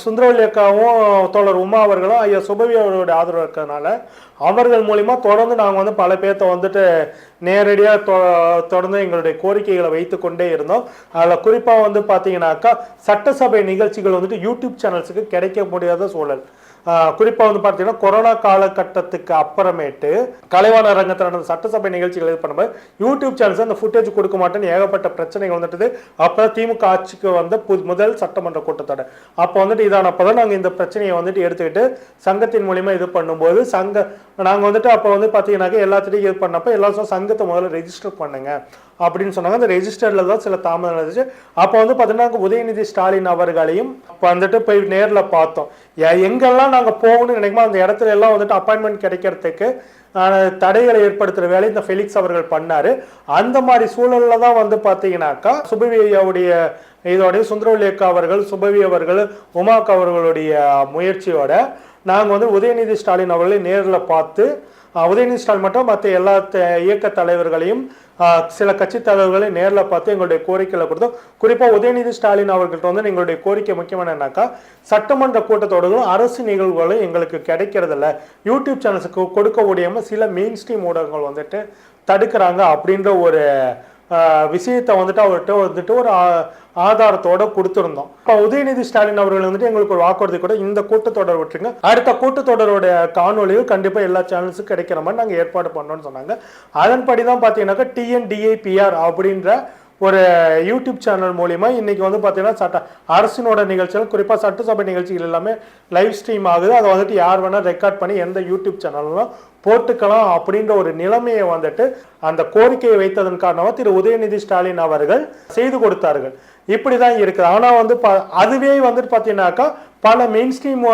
சுந்தரவல்லி அக்காவும் தோழர் உமா அவர்களும் ஐயா சுபவி அவர்களுடைய ஆதரவு இருக்கிறதுனால அவர்கள் மூலிமா தொடர்ந்து நாங்கள் வந்து பல பேர்த்த வந்துட்டு நேரடியாக தொ தொடர்ந்து எங்களுடைய கோரிக்கைகளை வைத்து கொண்டே இருந்தோம். அதில் குறிப்பாக வந்து பார்த்தீங்கன்னாக்கா சட்டசபை நிகழ்ச்சிகள் வந்துட்டு யூடியூப் சேனல்ஸுக்கு கிடைக்க முடியாத சூழல். குறிப்பாக வந்து பார்த்தீங்கன்னா கொரோனா காலகட்டத்துக்கு அப்புறமேட்டு கலைவாணர் ரங்கத்தில் நடந்த சட்டசபை நிகழ்ச்சிகள் இது பண்ணும்போது யூடியூப் சேனல்ஸ் அந்த ஃபுட்டேஜ் கொடுக்க மாட்டேன்னு ஏகப்பட்ட பிரச்சனைகள் வந்துட்டு அப்போ திமுக ஆட்சிக்கு வந்த புது முதல் சட்டமன்ற கூட்டத்தோட அப்போ வந்துட்டு இதானப்போ தான் நாங்கள் இந்த பிரச்சனையை வந்துட்டு எடுத்துக்கிட்டு சங்கத்தின் மூலியமாக இது பண்ணும்போது சங்க நாங்கள் வந்துட்டு அப்போ வந்து பார்த்தீங்கன்னாக்க எல்லாத்துட்டையும் இது பண்ணப்போ எல்லா சங்கத்தை முதல்ல ரெஜிஸ்டர் பண்ணுங்க. அப்படின்னு சொன்னாங்க. அந்த ரெஜிஸ்டரில் தான் சில தாமதம் நடந்துச்சு. அப்போ வந்து பார்த்தீங்கன்னா உதயநிதி ஸ்டாலின் அவர்களையும் வந்துட்டு போய் நேரில் பார்த்தோம். எங்கெல்லாம் நாங்கள் போகணும்னு நினைக்குமோ அந்த இடத்துல எல்லாம் வந்துட்டு அப்பாயின்மெண்ட் கிடைக்கிறதுக்கு தடைகளை ஏற்படுத்துகிற வேலை இந்த ஃபெலிக்ஸ் அவர்கள் பண்ணார். அந்த மாதிரி சூழலில் தான் வந்து பார்த்தீங்கன்னாக்கா சுபவியாவுடைய இதோடைய சுந்தரவல்லியக்கா அவர்கள் சுபவி அவர்கள் உமாக்கா அவர்களுடைய முயற்சியோட நாங்கள் வந்து உதயநிதி ஸ்டாலின் அவர்களை நேரில் பார்த்து உதயநிதி ஸ்டாலின் மட்டும் மற்ற எல்லா இயக்க தலைவர்களையும் சில கட்சி தலைவர்களை நேரில் பார்த்து எங்களுடைய கோரிக்கைகளை கொடுத்தோம். குறிப்பாக உதயநிதி ஸ்டாலின் அவர்கள்ட்ட வந்து எங்களுடைய கோரிக்கை முக்கியமான என்னன்னாக்கா சட்டமன்ற கூட்டத்தொடர்களும் அரசு நிகழ்வுகளும் எங்களுக்கு கிடைக்கிறதில்ல. யூடியூப் சேனல்ஸுக்கு கொடுக்க முடியாமல் சில மெயின் ஸ்ட்ரீம் ஊடகங்கள் வந்துட்டு தடுக்கிறாங்க அப்படின்ற ஒரு விஷயத்தை வந்துட்டு அவர்கிட்ட வந்துட்டு ஒரு ஆதாரத்தோட கொடுத்துருந்தோம். இப்போ உதயநிதி ஸ்டாலின் அவர்கள் வந்துட்டு எங்களுக்கு ஒரு வாக்குறுதி கூட இந்த கூட்டத்தொடர் விட்டுருங்க. அடுத்த கூட்டத்தொடரோட காணொலியும் கண்டிப்பாக எல்லா சேனல்ஸும் கிடைக்கிற மாதிரி நாங்கள் ஏற்பாடு பண்ணோம்னு சொன்னாங்க. அதன்படி தான் பார்த்தீங்கன்னாக்கா டிஎன்டிஐபிஆர் அப்படின்ற ஒரு யூடியூப் சேனல் மூலிமா இன்னைக்கு வந்து பார்த்தீங்கன்னா சட்ட அரசினோட நிகழ்ச்சிகள் குறிப்பாக சட்டசபை நிகழ்ச்சிகள் எல்லாமே லைவ் ஸ்ட்ரீம் ஆகுது. அதை வந்துட்டு யார் வேணால் ரெக்கார்ட் பண்ணி எந்த யூடியூப் சேனல்லாம் போட்டுக்கலாம் அப்படின்ற ஒரு நிலைமையை வந்துட்டு அந்த கோரிக்கையை வைத்ததன் காரணமாக திரு உதயநிதி ஸ்டாலின் அவர்கள் செய்து கொடுத்தார்கள். இப்படி தான் இருக்குது. ஆனால் வந்து ப அதுவே வந்துட்டு பார்த்தீங்கன்னாக்கா பல மெயின் ஸ்ட்ரீம்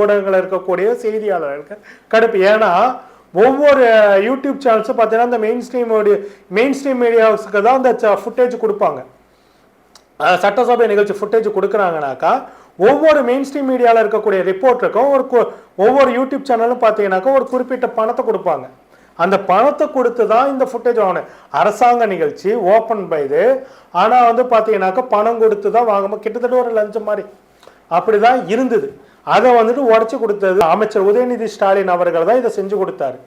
ஊடகங்கள் இருக்கக்கூடிய செய்தியாளர்களுக்கு கடுப்பு. ஏன்னா ஒவ்வொரு யூடியூப் சேனல்ஸும் பார்த்தீங்கன்னா இந்த மெயின் ஸ்ட்ரீம் மெயின் ஸ்ட்ரீம் மீடியாவுக்கு தான் அந்த ஃபுட்டேஜ் கொடுப்பாங்க. சட்டசபை நிகழ்ச்சி ஃபுட்டேஜ் கொடுக்குறாங்கனாக்கா ஒவ்வொரு மெயின் ஸ்ட்ரீம் மீடியாவில் இருக்கக்கூடிய ரிப்போர்ட்டருக்கும் ஒரு ஒவ்வொரு யூடியூப் சேனலும் பார்த்தீங்கன்னாக்கா ஒரு குறிப்பிட்ட பணத்தை கொடுப்பாங்க. அந்த பணத்தை கொடுத்து தான் இந்த ஃபுட்டேஜ் வாங்கணும் அரசாங்க நிகழ்ச்சி ஓப்பன் பைது ஆனால் வந்து பார்த்தீங்கன்னாக்கா பணம் கொடுத்து தான் வாங்கணும் கிட்டத்தட்ட ஒரு லஞ்சம் மாதிரி. அப்படிதான் இருந்தது. அதை வந்துட்டு உடச்சி கொடுத்தது. அமைச்சர் உதயநிதி ஸ்டாலின் அவர்கள் தான் இதை செஞ்சு கொடுத்தாரு.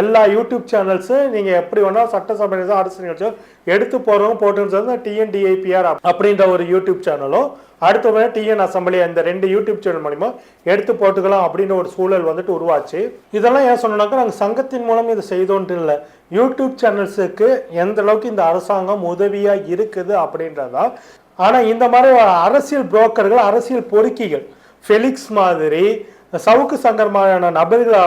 எல்லா யூடியூப் சேனல்ஸு நீங்கள் எப்படி வேணாலும் சட்டசபை அரசு நிகழ்ச்சியோ எடுத்து போகிறவங்க போட்டுன்னு டிஎன்டிஐபிஆர் அப்படின்ற ஒரு யூடியூப் சேனலும் அடுத்த டிஎன் அசம்பிளி அந்த ரெண்டு யூடியூப் சேனல் மூலிமா எடுத்து போட்டுக்கலாம் அப்படின்ற ஒரு சூழல் வந்துட்டு உருவாச்சு. இதெல்லாம் ஏன் சொன்னோம்னாக்கா நாங்கள் சங்கத்தின் மூலம் இதை செய்தோன்ட்டு இல்லை. யூடியூப் சேனல்ஸுக்கு எந்த அளவுக்கு இந்த அரசாங்கம் உதவியாக இருக்குது அப்படின்றதா. ஆனால் இந்த மாதிரி அரசியல் புரோக்கர்கள் அரசியல் பொறுக்கிகள் ஃபெலிக்ஸ் மாதிரி சவுக்கு சங்கர் மாதிரியான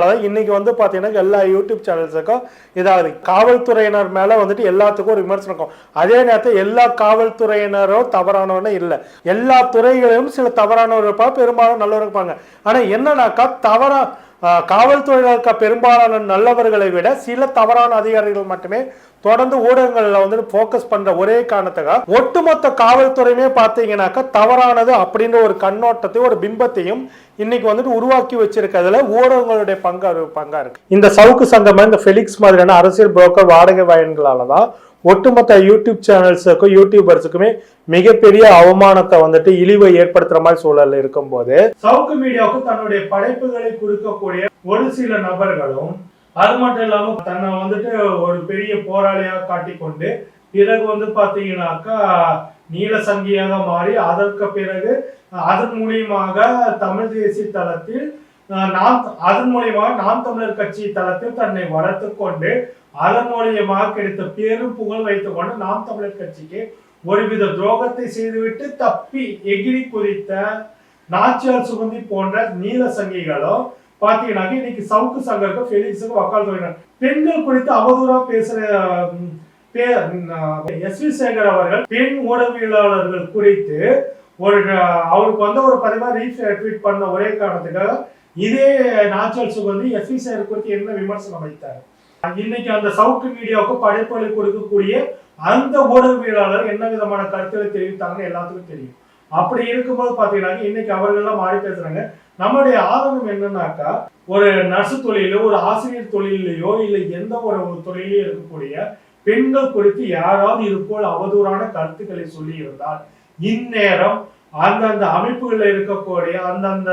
தான் இன்றைக்கி வந்து பார்த்தீங்கன்னா எல்லா யூடியூப் சேனல்ஸுக்கும் இதாகுது காவல்துறையினர் மேலே வந்துட்டு எல்லாத்துக்கும் ஒரு விமர்சனம் இருக்கும். அதே நேரத்தில் எல்லா காவல்துறையினரும் தவறானவனே இல்லை. எல்லா துறைகளிலும் சில தவறானவர் இருப்பாங்க பெரும்பாலும் நல்லவர் இருப்பாங்க. ஆனால் என்னன்னாக்கா தவறாக ஆஹ் காவல்துறையில் இருக்க பெரும்பாலான நல்லவர்களை விட சில தவறான அதிகாரிகள் மட்டுமே தொடர்ந்து ஊடகங்கள்ல வந்து ஃபோக்கஸ் பண்ற ஒரே காரணத்துக்காக ஒட்டுமொத்த காவல்துறையுமே பார்த்தீங்கன்னாக்கா தவறானது அப்படின்ற ஒரு கண்ணோட்டத்தையும் ஒரு பிம்பத்தையும் இன்னைக்கு வந்துட்டு உருவாக்கி வச்சிருக்கிறதுல ஊடகங்களுடைய பங்கு பங்கா இருக்கு. இந்த சவுக்கு சங்கம் இந்த ஃபெலிக்ஸ் மாதிரியான அரசியல் புரோக்கர் வாடகை வாயன்களால தான் ஒட்டுமொத்த யூடியூப் சேனல்ஸுக்கும் யூடியூபர்ஸுக்குமே மிகப்பெரிய அவமானத்தை வந்துட்டு இழிவை ஏற்படுத்துற மாதிரி சூழல் இருக்கும்போது சவுக்கு மீடியாவுக்கு தன்னுடைய படைப்புகளை கொடுக்கக்கூடிய ஒரு சில நபர்களும் அது மட்டும் இல்லாம தன்னை வந்துட்டு ஒரு பெரிய போராளியாக காட்டிக்கொண்டு பிறகு வந்து பாத்தீங்கன்னாக்கா நீல சங்கியாக மாறி அதற்கு பிறகு அதன் மூலியமாக தமிழ் தேசிய தளத்தில் அஹ், நாம் அதன் மூலியமாக நாம் தமிழர் கட்சி தளத்தில் தன்னை வளர்த்து கொண்டு அதன் மூலியமாக கிடைத்த பேரும் புகழ் வைத்துக் கொண்டு நாம் தமிழர் கட்சிக்கு ஒருவித துரோகத்தை செய்துவிட்டு தப்பி எகிரி குறித்த நாச்சியார் சுகந்தி போன்ற நீல சங்கிகளும் பாத்தீங்கன்னா இன்னைக்கு சவுக்கு சங்கருக்கு பெலிக்ஸுக்கு வக்கால் தொடங்கினார் பெண்கள் குறித்து அவதூறா பேசுற எஸ் வி சேகர் அவர்கள் பெண் ஊடகவியலாளர்கள் குறித்து ஒரு அவருக்கு வந்து ஒரு பதிவா ரீட்வீட் பண்ண ஒரே காரணத்துக்காக இதே நாச்சல் சுகந்தி எஸ் வி சேகர் குறித்து என்ன விமர்சனம் வைத்தார் இன்னைக்கு அந்த சவுக்கு மீடியாவுக்கு படைப்பளி கொடுக்கக்கூடிய அந்த ஊடகவியலாளர் என்ன விதமான கருத்துக்களை தெரிவித்தாங்கன்னு எல்லாத்துக்கும் தெரியும். அப்படி இருக்கும்போது பாத்தீங்கன்னா இன்னைக்கு அவர்கள் எல்லாம் மாறி பேசுறாங்க. நம்மளுடைய ஆதங்கம் என்னன்னாக்கா ஒரு நர்சு தொழிலோ ஒரு ஆசிரியர் தொழிலையோ இல்லை எந்த ஒரு ஒரு தொழிலையோ இருக்கக்கூடிய பெண்கள் குறித்து யாராவது இருப்போல் அவதூறான கருத்துக்களை சொல்லி இருந்தால் இந்நேரம் அந்தந்த அமைப்புகளில் இருக்கக்கூடிய அந்தந்த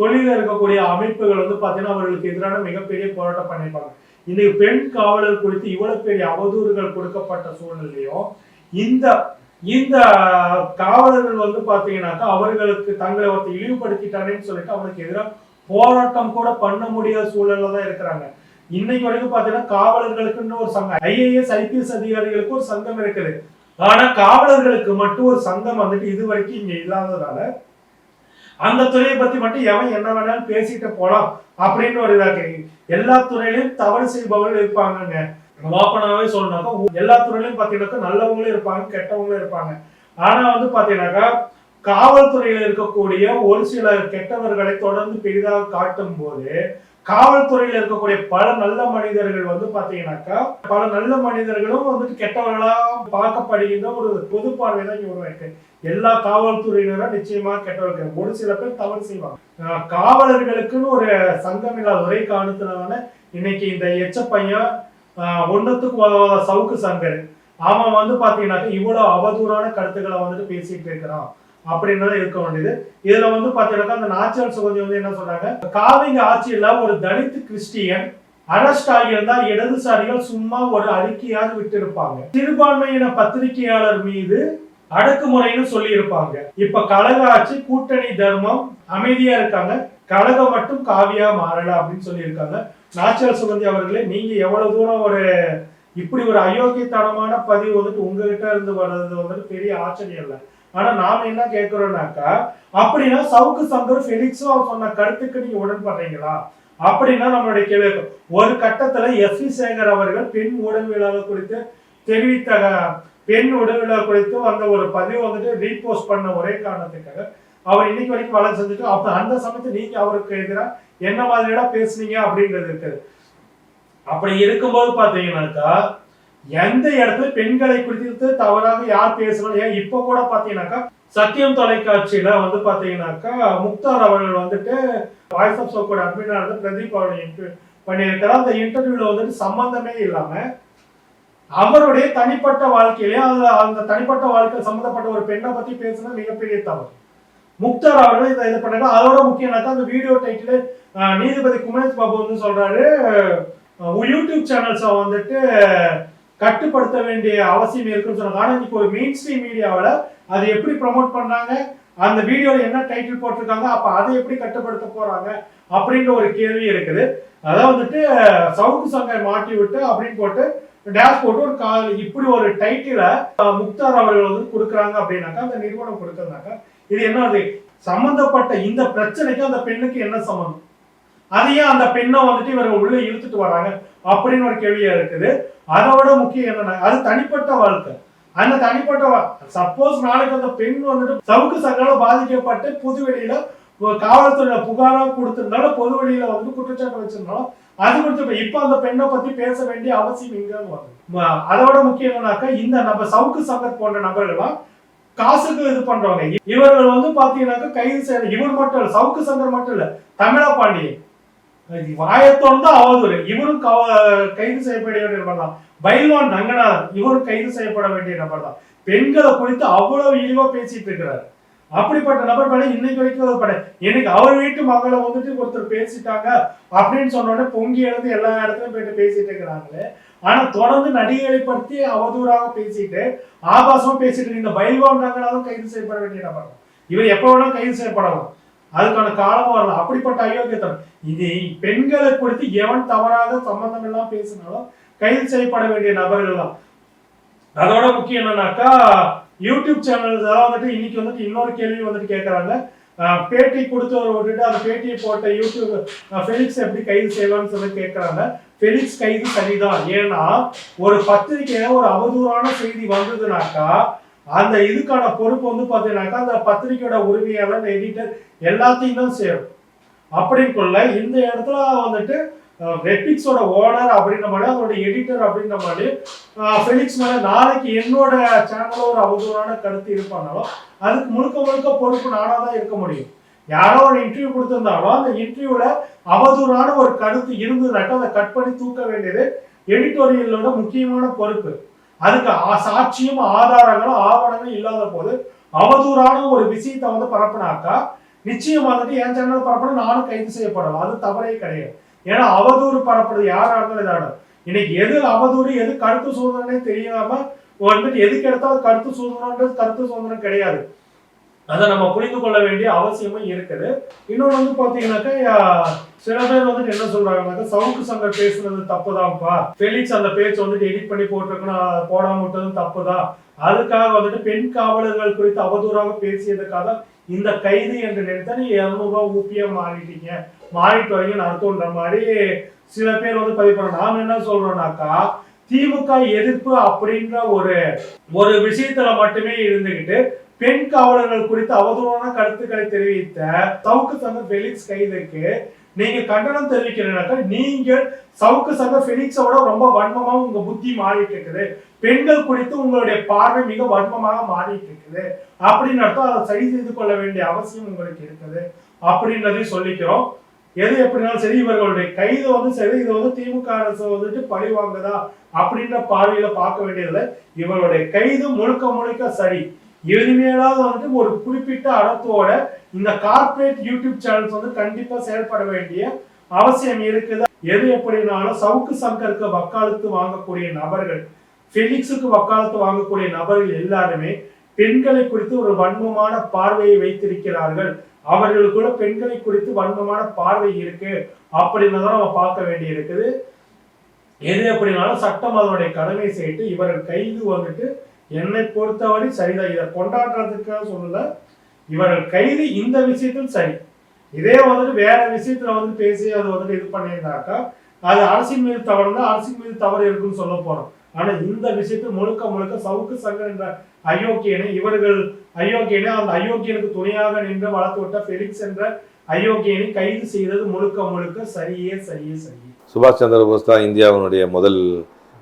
தொழில இருக்கக்கூடிய அமைப்புகள் வந்து பார்த்தீங்கன்னா அவர்களுக்கு எதிரான மிகப்பெரிய போராட்டம் பண்ணியிருப்பாங்க. இன்னைக்கு பெண் காவலர் குறித்து இவ்வளவு பெரிய அவதூறுகள் கொடுக்கப்பட்ட சூழ்நிலையும் இந்த இந்த காவலர்கள் வந்து பாத்தீங்கன்னாக்கா அவர்களுக்கு தங்களை ஒருத்தர் இழிவுபடுத்திட்டானேன்னு சொல்லிட்டு அவனுக்கு எதிராக போராட்டம் கூட பண்ண முடியாத சூழல்ல தான் இருக்கிறாங்க. இன்னைக்கு வரைக்கும் பாத்தீங்கன்னா காவலர்களுக்குன்னு ஒரு சங்கம் ஐஏஎஸ் ஐபிஎஸ் அதிகாரிகளுக்கு ஒரு சங்கம் இருக்குது. ஆனா காவலர்களுக்கு மட்டும் ஒரு சங்கம் வந்துட்டு இது வரைக்கும் இங்க இல்லாததால அந்த துறையை பத்தி மட்டும் எவன் என்ன வேணாலும் பேசிட்டு போலாம் அப்படின்னு ஒரு இதாக எல்லா துறையிலும் தவறு செய்பவர்கள் இருப்பாங்கங்க. ஓப்பனாவே சொல்லணும்னாக்கா எல்லா துறையிலும் பாத்தீங்கன்னாக்கா நல்லவங்களும் இருப்பாங்க கெட்டவங்களும் இருப்பாங்க. ஆனா வந்து பாத்தீங்கன்னாக்கா காவல்துறையில இருக்கக்கூடிய ஒரு சில கெட்டவர்களை தொடர்ந்து பெரிதாக காட்டும் போது காவல்துறையில இருக்கக்கூடிய பல நல்ல மனிதர்கள் வந்து பாத்தீங்கன்னாக்கா பல நல்ல மனிதர்களும் வந்துட்டு கெட்டவர்களா பார்க்கப்படுகின்ற ஒரு பொது பார்வை தான் இங்க உருவாயிருக்கு எல்லா காவல்துறையினரும் நிச்சயமா கெட்டவர்கள் ஒரு சில பேர் தவறு செய்வாங்க. காவலர்களுக்குன்னு ஒரு சங்கம் இல்லாத ஒரே காரணத்தினால இன்னைக்கு இந்த எச்ச பையன் ஆஹ் ஒண்ணுத்துக்கு சவுக்கு சங்கர். அவன் வந்து பாத்தீங்கன்னாக்கா இவ்வளவு அவதூறான கருத்துக்களை வந்துட்டு பேசிட்டு இருக்கிறான். அப்படின்றத இருக்க வேண்டியது. இதுல வந்து பாத்தீங்கன்னா அந்த நாச்சல் சுகந்தி வந்து என்ன சொல்றாங்க? காவிங்க ஆட்சியில ஒரு தலித் கிறிஸ்டியன் அரெஸ்ட் ஆகியிருந்தால் இடதுசாரிகள் சும்மா ஒரு அறிக்கையாவது விட்டிருப்பாங்க. சிறுபான்மையின பத்திரிகையாளர் மீது அடக்குமுறைன்னு சொல்லி இருப்பாங்க இப்ப கழக ஆட்சி கூட்டணி தர்மம் அமைதியா இருக்காங்க. கழகம் மட்டும் காவியா மாறல அப்படின்னு சொல்லி இருக்காங்க சுகந்தி அவர்களே நீங்க எவ்வளவு தூரம் ஒரு இப்படி ஒரு அயோக்கியத்தனமான பதிவு வந்துட்டு உங்ககிட்ட இருந்து வர்றது வந்துட்டு பெரிய ஆச்சரியம் இல்லை. ஆனா நாம என்ன கேட்கிறோம்னாக்கா அப்படின்னா சவுக்கு சங்கர் ஃபெலிக்ஸும் அவர் சொன்ன கருத்துக்கு நீங்க உடன்படுறீங்களா? அப்படின்னா நம்மளுடைய கேள்வி ஒரு கட்டத்துல எஸ் வி சேகர் அவர்கள் பெண் ஊடகவியலாளர் குறித்து தெரிவித்த பெண் உடல்விழா குறித்து அந்த ஒரு பதிவு வந்துட்டு ரீபோஸ்ட் பண்ண ஒரே காரணத்துக்காக அவர் இன்னைக்கு வரைக்கும் வளர்ச்சி செஞ்சுட்டு அப்ப அந்த சமயத்து நீங்க அவருக்கு எதிராக என்ன மாதிரியான பேசுனீங்க அப்படின்றது இருக்குது. அப்படி இருக்கும்போது பாத்தீங்கன்னாக்கா எந்த இடத்துல பெண்களை குறித்து தவறாக யார் பேசுறாங்க ஏன் இப்ப கூட பாத்தீங்கன்னாக்கா சத்தியம் தொலைக்காட்சியில வந்து பாத்தீங்கன்னாக்கா முக்தார் அவர்கள் வந்துட்டு வாய்ஸ் ஆஃப் சோக்கோட அட்மினா இருந்து பிரதீப் அவர்கள் இன்டர்வியூ பண்ணியிருக்கிறார். அந்த இன்டர்வியூல வந்துட்டு சம்பந்தமே இல்லாம அவருடைய தனிப்பட்ட வாழ்க்கையிலே அது அந்த தனிப்பட்ட வாழ்க்கையில் சம்பந்தப்பட்ட ஒரு பெண்ணை பத்தி பேசுனா மிகப்பெரிய தவறு. முக்தார் அவர்கள் இதை இது பண்ணாங்க அதோட முக்கியம்னாக்கா அந்த வீடியோ டைட்டில் நீதிபதி குமரேஷ் பாபு வந்து சொல்றாரு யூடியூப் சேனல்ஸை வந்துட்டு கட்டுப்படுத்த வேண்டிய அவசியம் இருக்குன்னு சொன்னாங்க ஆனா இன்னைக்கு ஒரு மெயின் ஸ்ட்ரீம் மீடியாவில் அதை எப்படி ப்ரமோட் பண்ணாங்க? அந்த வீடியோவில் என்ன டைட்டில் போட்டிருக்காங்க? அப்போ அதை எப்படி கட்டுப்படுத்த போகிறாங்க அப்படின்ற ஒரு கேள்வி இருக்குது. அதான் வந்துட்டு சவுக்கு சங்கர் மாட்டி விட்டு அப்படின்னு போட்டு டேஷ் போட்டு ஒரு கால் இப்படி ஒரு டைட்டிலை முக்தார் அவர்கள் வந்து கொடுக்குறாங்க அப்படின்னாக்கா அந்த நிறுவனம் கொடுக்கறதுனாக்கா இது என்ன அது? சம்பந்தப்பட்ட இந்த பிரச்சனைக்கு அந்த பெண்ணுக்கு என்ன சம்பந்தம்? அதையே அந்த பெண்ணை வந்துட்டு இவர்கள் உள்ள இழுத்துட்டு வராங்க அப்படின்னு ஒரு கேள்வியா இருக்குது. அதோட முக்கியம் என்னன்னா அது தனிப்பட்ட வாழ்க்கை. அந்த தனிப்பட்ட சப்போஸ் நாளைக்கு அந்த பெண் வந்துட்டு சவுக்கு சங்கால பாதிக்கப்பட்டு புது வெளியில காவல்துறையில புகாரா கொடுத்திருந்தாலும் பொது வெளியில வந்து குற்றச்சாட்டு வச்சிருந்தாலும் அது கொடுத்து இப்ப- இப்ப அந்த பெண்ணை பத்தி பேச வேண்டிய அவசியம் இங்க அதோட முக்கியம் என்னன்னாக்கா இந்த நம்ம சவுக்கு சங்கர் போன்ற நபர்கள்லாம் காசுக்கு இது பண்றவங்க. இவர்கள் வந்து பாத்தீங்கன்னாக்கா கைது செய்ய இவர் மட்டும் இல்ல சவுக்கு சங்கர் மட்டும் இல்ல தமிழா பாண்டியன். வாயத்தோடு அவதூறு இவரும் கவ- கைது செய்யப்பட வேண்டிய நபர் தான் பைல்வான் ரங்கநாதன் இவரும் கைது செய்யப்பட வேண்டிய நபர் தான் பெண்களை குறித்து அவ்வளவு இழிவா பேசிட்டு இருக்கிறார். அப்படிப்பட்ட நபர் மேல இன்னைக்கு வரைக்கும் அது பட. எனக்கு அவர் வீட்டு மகளை வந்துட்டு ஒருத்தர் பேசிட்டாங்க அப்படின்னு சொன்னோடனே பொங்கி எழுந்து எல்லா இடத்துலயும் போயிட்டு பேசிட்டு இருக்கிறாங்களே. ஆனா தொடர்ந்து நடிகைகளை பற்றி அவதூறாக பேசிட்டு ஆபாசமா பேசிட்டு இந்த பைல்வான் ரங்கநாதன் கைது செய்யப்பட வேண்டிய நபர் தான் இவர் எப்ப வேணாலும் கைது செய்யப்படலாம். அதுக்கான காலம் வரலாம் அப்படிப்பட்ட அயோக்கியத்தனம். இது பெண்களை குறித்து எவன் தவறாக சம்பந்தம் எல்லாம் பேசினாலும் கைது செய்யப்பட வேண்டிய நபர்கள் தான். அதோட முக்கியம் என்னன்னாக்கா யூடியூப் சேனல் எல்லாம் வந்துட்டு இன்னைக்கு வந்துட்டு இன்னொரு கேள்வி வந்துட்டு கேட்கறாங்க பேட்டி பேட்டி கொடுத்தவரை விட்டுட்டு அந்த பேட்டியை போட்ட யூடியூப் ஃபெலிக்ஸ் எப்படி கைது செய்யலாம்னு சொல்லி கேட்கறாங்க ஃபெலிக்ஸ் கைது சரிதான். ஏன்னா ஒரு பத்திரிகையில ஒரு அவதூறான செய்தி வந்ததுனாக்கா அந்த இதுக்கான பொறுப்பு வந்து பார்த்தீங்கன்னாக்கா அந்த பத்திரிக்கையோட உரிமையாளர் எடிட்டர் எல்லாத்தையும் தான் சேரும். அப்படின்னுக்குள்ள இந்த இடத்துல வந்துட்டு நெட்ஃபிளிக்ஸோட ஓனர் அப்படின்ற மாதிரி அதோட எடிட்டர் அப்படின்ற மாதிரி ஃபெலிக்ஸ் மேலே நாளைக்கு என்னோட சேனலில் ஒரு அவதூறான கருத்து இருப்பானாலும் அதுக்கு முழுக்க முழுக்க பொறுப்பு நானாக தான் இருக்க முடியும். யாரோ ஒரு இன்டர்வியூ கொடுத்துருந்தாலும் அந்த இன்டர்வியூவில் அவதூறான ஒரு கருத்து இருந்ததுனாக்கா அதை கட் பண்ணி தூக்க வேண்டியது எடிட்டோரியலோட முக்கியமான பொறுப்பு. அதுக்கு சாட்சியும் ஆதாரங்களும் ஆவணங்களும் இல்லாத போது அவதூறான ஒரு விஷயத்தை வந்து பரப்புனாக்கா நிச்சயம் வந்துட்டு என் சேனல் பரப்புனா நானும் கைது செய்யப்படலாம். அது தவறே கிடையாது. ஏன்னா அவதூறு பரப்புறது யாரா இருந்தாலும் இதாடும் இன்னைக்கு எது அவதூறு எது கருத்து சுதந்திரனே தெரியாம வந்துட்டு எதுக்கு எடுத்தாலும் கருத்து சுதந்திரம்ன்றது கருத்து சுதந்திரம் கிடையாது. அதை நம்ம புரிந்து கொள்ள வேண்டிய அவசியமும் இருக்குது. இன்னொன்று வந்து பார்த்தீங்கன்னாக்கா சில பேர் வந்துட்டு என்ன சொல்றாங்கன்னாக்கா சவுக்கு சங்கர் பேசுனது தப்புதான்ப்பா. ஃபெலிக்ஸ் அந்த பேச்சு வந்துட்டு எடிட் பண்ணி போட்டிருக்கணும் போடாம விட்டதும் தப்புதான். அதுக்காக வந்துட்டு பெண் காவலர்கள் குறித்து அவதூறாக பேசியதுக்காக இந்த கைது என்று நினைத்தா நீ இரநூறுவா ஊப்பியா மாறிட்டீங்க. மாறிட்டு வரீங்கன்னு அர்த்தம்ன்ற மாதிரி சில பேர் வந்து பதிவு பண்ண நாம என்ன சொல்றோம்னாக்கா திமுக எதிர்ப்பு அப்படின்ற ஒரு ஒரு விஷயத்துல மட்டுமே இருந்துகிட்டு பெண் காவலர்கள் குறித்து அவதூறான கருத்துக்களை தெரிவித்த சவுக்கு சங்க ஃபெலிக்ஸ் கைதுக்கு நீங்க கண்டனம் தெரிவிக்கிறீங்கனாக்கா நீங்கள் சவுக்கு சங்க ஃபெலிக்ஸோட ரொம்ப வன்மமா உங்க புத்தி மாறிட்டு இருக்குது பெண்கள் குறித்து உங்களுடைய பார்வை மிக வன்மமாக மாறிட்டு இருக்குது அப்படின்னு அர்த்தம் அதை சரி செய்து கொள்ள வேண்டிய அவசியம் உங்களுக்கு இருக்குது. அப்படின்றதையும் சொல்லிக்கிறோம். எது எப்படினாலும் சரி இவர்களுடைய கைது வந்து சரி இது வந்து திமுக அரசு வந்துட்டு பழி வாங்குதா அப்படின்ற பார்வையில பார்க்க வேண்டியதில்லை. இவர்களுடைய கைது முழுக்க முழுக்க சரி. இனிமேலாவது வந்து ஒரு குறிப்பிட்ட அடத்தோட இந்த கார்ப்பரேட் யூடியூப் சேனல்ஸ் வந்து கண்டிப்பா செயல்பட வேண்டிய அவசியம் இருக்குது. எது எப்படினாலும் சவுக்கு சங்கருக்கு வக்காலத்து வாங்கக்கூடிய நபர்கள் பிலிக்ஸுக்கு வக்காலத்து வாங்கக்கூடிய நபர்கள் எல்லாருமே பெண்களை குறித்து ஒரு வன்மமான பார்வையை வைத்திருக்கிறார்கள். அவர்களுக்குள்ள பெண்களை குறித்து வன்மமான பார்வை இருக்கு அப்படின்னு தான் நம்ம பார்க்க வேண்டி இருக்குது. எது எப்படினாலும் சட்டம் அதனுடைய கடமை செய்து இவர்கள் கைது வந்துட்டு என்னை பொறுத்தவரை சரிதான். இதை கொண்டாடுறதுக்காக சொல்லல. இவர்கள் கைது இந்த விஷயத்தில் சரி. இதே வந்துட்டு வேற விஷயத்துல வந்து பேசி அது வந்துட்டு இது பண்ணியிருந்தாக்கா அது அரசின் மீது தவறு தான் அரசின் மீது தவறு இருக்குன்னு சொல்ல போறோம். ஆனா இந்த விஷயத்தில் முழுக்க முழுக்க சவுக்கு சங்கர் என்ற அயோக்கியனை இவர்கள் அயோக்கியனை அந்த அயோக்கியனுக்கு துணையாக நின்று வளர்த்து விட்ட பெலிக்ஸ் என்ற அயோக்கியனை கைது செய்தது முழுக்க முழுக்க சரியே சரியே சரியே. சுபாஷ் சந்திர போஸ் தான் இந்தியாவினுடைய முதல்